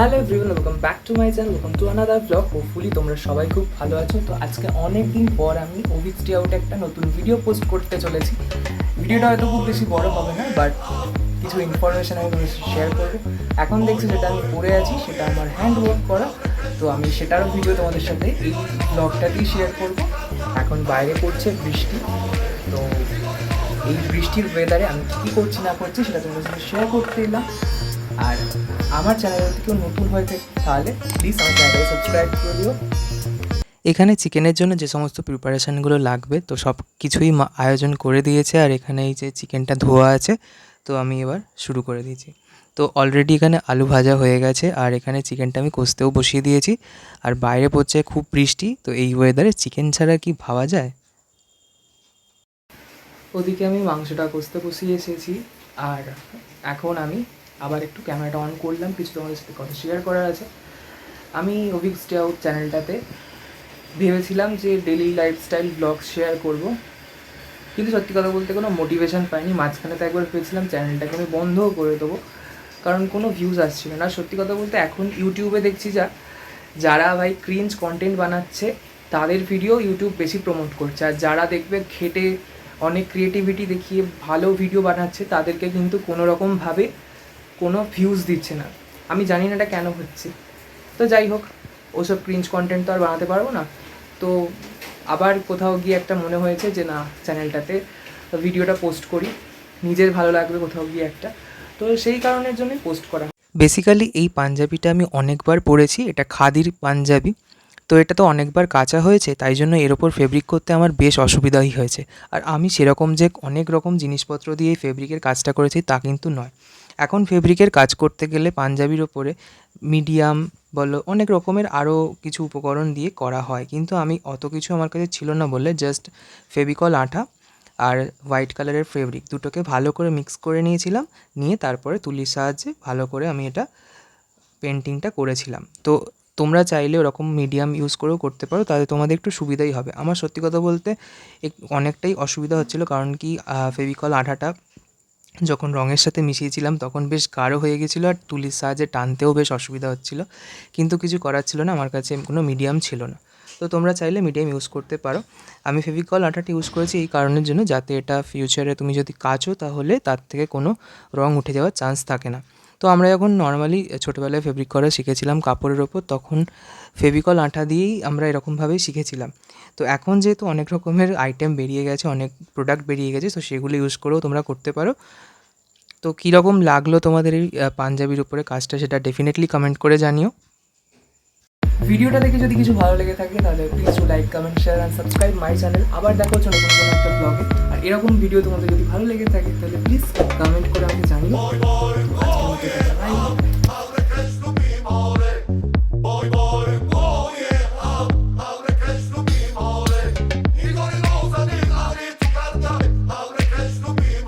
Hello everyone welcome back to my channel welcome to another vlog hopefully তোমরা সবাই খুব ভালো আছো। তো আজকে অনেক দিন পর আমি ওভিক স্টে আউটে একটা নতুন ভিডিও পোস্ট করতে চলেছি। ভিডিওটা হয়তো খুব বেশি বড় হবে না বাট কিছু ইনফরমেশন আমি তোমাদের শেয়ার করব। এখন দেখছি যেটা আমি পড়ে আছি, সেটা আমার হ্যান্ড ওয়ার্ক করা। তো আমি সেটারও ভিডিও তোমাদের সাথে এই ব্লগটাতেই শেয়ার করব। এখন বাইরে পড়ছে বৃষ্টি। তো এই বৃষ্টির ওয়েদারে আমি কী করছি না করছি সেটা তোমাদের সাথে শেয়ার করতে এলাম। আর আমার চ্যানেল যদি কেউ নতুন হয়ে থাকে তাহলে প্লিজ আমার চ্যানেলটাকে সাবস্ক্রাইব করে দিও। এখানে চিকেনের জন্য যে সমস্ত প্রিপারেশানগুলো লাগবে তো সব কিছুই আয়োজন করে দিয়েছে আর এখানে এই যে চিকেনটা ধোয়া আছে তো আমি এবার শুরু করে দিয়েছি। তো অলরেডি এখানে আলু ভাজা হয়ে গেছে আর এখানে চিকেনটা আমি কষতেও বসিয়ে দিয়েছি। আর বাইরে পড়ছে খুব বৃষ্টি তো এই ওয়েদারে চিকেন ছাড়া কি ভাবা যায়? ওদিকে আমি মাংসটা কষতে বসিয়ে এসেছি আর এখন আমি আবার একটু ক্যামেরাটা অন করলাম, কিছু তোমাদের সাথে কথা শেয়ার করার আছে। আমি অভিক্স আউট চ্যানেলটাতে ভেবেছিলাম যে ডেলি লাইফস্টাইল ব্লগ শেয়ার করব, কিন্তু সত্যি কথা বলতে কোনো মোটিভেশন পাইনি। মাঝখানে তো একবার ভেবেছিলাম চ্যানেলটাকে আমি বন্ধও করে দেবো, কারণ কোনো ভিউজ আসছিল না। সত্যি কথা বলতে এখন ইউটিউবে দেখছি যা, যারা ভাই ক্রিঞ্জ কন্টেন্ট বানাচ্ছে, তাদের ভিডিও ইউটিউব বেশি প্রমোট করছে। আর যারা দেখবে খেটে অনেক ক্রিয়েটিভিটি দেখিয়ে ভালো ভিডিও বানাচ্ছে, তাদেরকে কিন্তু কোনো রকমভাবে কোনো ভিউজ দিচ্ছে না। আমি জানি না এটা কেন হচ্ছে। তো যাই হোক, ওসব ক্রিঞ্জ কন্টেন্ট তো আর বানাতে পারব না। তো আবার কোথাও গিয়ে একটা মনে হয়েছে যে, না চ্যানেলটাতে ভিডিওটা পোস্ট করি। নিজের ভালো লাগবে কোথাও গিয়ে একটা। তো সেই কারণের জন্যই পোস্ট করা। বেসিক্যালি এই পাঞ্জাবিটা আমি অনেকবার পরেছি এটা খাদির পাঞ্জাবি। তো এটা তো অনেকবার কাঁচা হয়েছে, তাই জন্য এর ওপর ফেব্রিক করতে আমার বেশ অসুবিধাই হয়েছে। আর আমি সেরকম যে অনেক রকম জিনিসপত্র দিয়ে ফেব্রিকের কাজটা করেছি, তা কিন্তু নয়। এখন ফেব্রিকের কাজ করতে গেলে পাঞ্জাবির ওপরে মিডিয়াম বলো, অনেক রকমের আরও কিছু উপকরণ দিয়ে করা হয়। কিন্তু আমি অত কিছু আমার কাছে ছিল না বলে জাস্ট ফেভিকল আঠা আর হোয়াইট কালারের ফেব্রিক দুটোকে ভালো করে মিক্স করে নিয়েছিলাম, নিয়ে তারপরে তুলির সাহায্যে ভালো করে আমি এটা পেন্টিংটা করেছিলাম। তো তোমরা চাইলে ওরকম মিডিয়াম ইউজ করেও করতে পারো তাহলে তোমাদের একটু সুবিধাই হবে। আমার সত্যি কথা বলতে অনেকটাই অসুবিধা হচ্ছিল কারণ কি ফেভিকল আঠাটা যখন রঙের সাথে মিশিয়েছিলাম, তখন বেশ গাঢ় হয়ে গেছিল আর তুলির সাহায্যে টানতেও বেশ অসুবিধা হচ্ছিল। কিন্তু কিছু করার ছিল না, আমার কাছে কোনো মিডিয়াম ছিল না। তো তোমরা চাইলে মিডিয়াম ইউজ করতে পারো। আমি ফেভিকল আঠাটি ইউজ করেছি এই কারণের জন্য, যাতে এটা ফিউচারে তুমি যদি কাচো, তাহলে তার থেকে কোনো রং উঠে যাওয়ার চান্স থাকে না। তো আমরা যখন নর্মালি ছোটোবেলায় ফেব্রিক করা শিখেছিলাম কাপড়ের ওপর, তখন ফেভিকল আঠা দিয়েই আমরা এরকমভাবেই শিখেছিলাম। তো এখন যেহেতু অনেক রকমের আইটেম বেরিয়ে গেছে, অনেক প্রোডাক্ট বেরিয়ে গেছে, তো সেগুলো ইউজ করেও তোমরা করতে পারো। তো কীরকম লাগল তোমাদের এই পাঞ্জাবির উপরে কাজটা সেটা ডেফিনেটলি কমেন্ট করে জানিও। ভিডিওটা দেখে যদি কিছু ভালো লেগে থাকে, তাহলে please like comment share and subscribe my channel আবার দেখা হচ্ছে নতুন কোনো একটা ব্লগে আর এরকম ভিডিও তোমাদের যদি ভালো লেগে থাকে, তাহলে প্লিজ কমেন্ট করে আমাকে জানিও।